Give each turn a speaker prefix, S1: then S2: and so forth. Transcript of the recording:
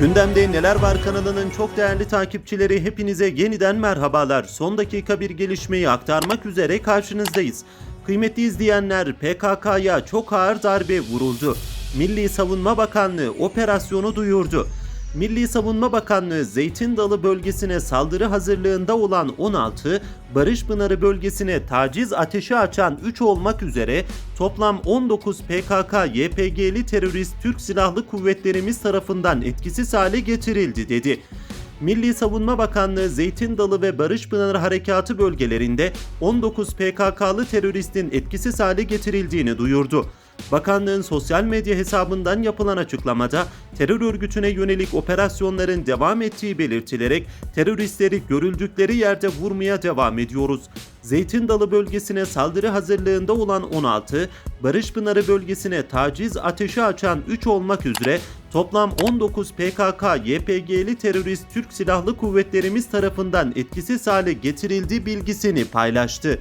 S1: Gündemde Neler Var kanalının çok değerli takipçileri hepinize yeniden merhabalar. Son dakika bir gelişmeyi aktarmak üzere karşınızdayız. Kıymetli izleyenler PKK'ya çok ağır darbe vuruldu. Milli Savunma Bakanlığı operasyonu duyurdu. Milli Savunma Bakanlığı Zeytin Dalı bölgesine saldırı hazırlığında olan 16, Barış Pınarı bölgesine taciz ateşi açan 3 olmak üzere toplam 19 PKK-YPG'li terörist Türk Silahlı Kuvvetlerimiz tarafından etkisiz hale getirildi dedi. Milli Savunma Bakanlığı Zeytin Dalı ve Barış Pınarı Harekatı bölgelerinde 19 PKK'lı teröristin etkisiz hale getirildiğini duyurdu. Bakanlığın sosyal medya hesabından yapılan açıklamada terör örgütüne yönelik operasyonların devam ettiği belirtilerek teröristleri görüldükleri yerde vurmaya devam ediyoruz. Zeytin Dalı bölgesine saldırı hazırlığında olan 16, Barış Pınarı bölgesine taciz ateşi açan 3 olmak üzere toplam 19 PKK-YPG'li terörist Türk Silahlı Kuvvetlerimiz tarafından etkisiz hale getirildiği bilgisini paylaştı.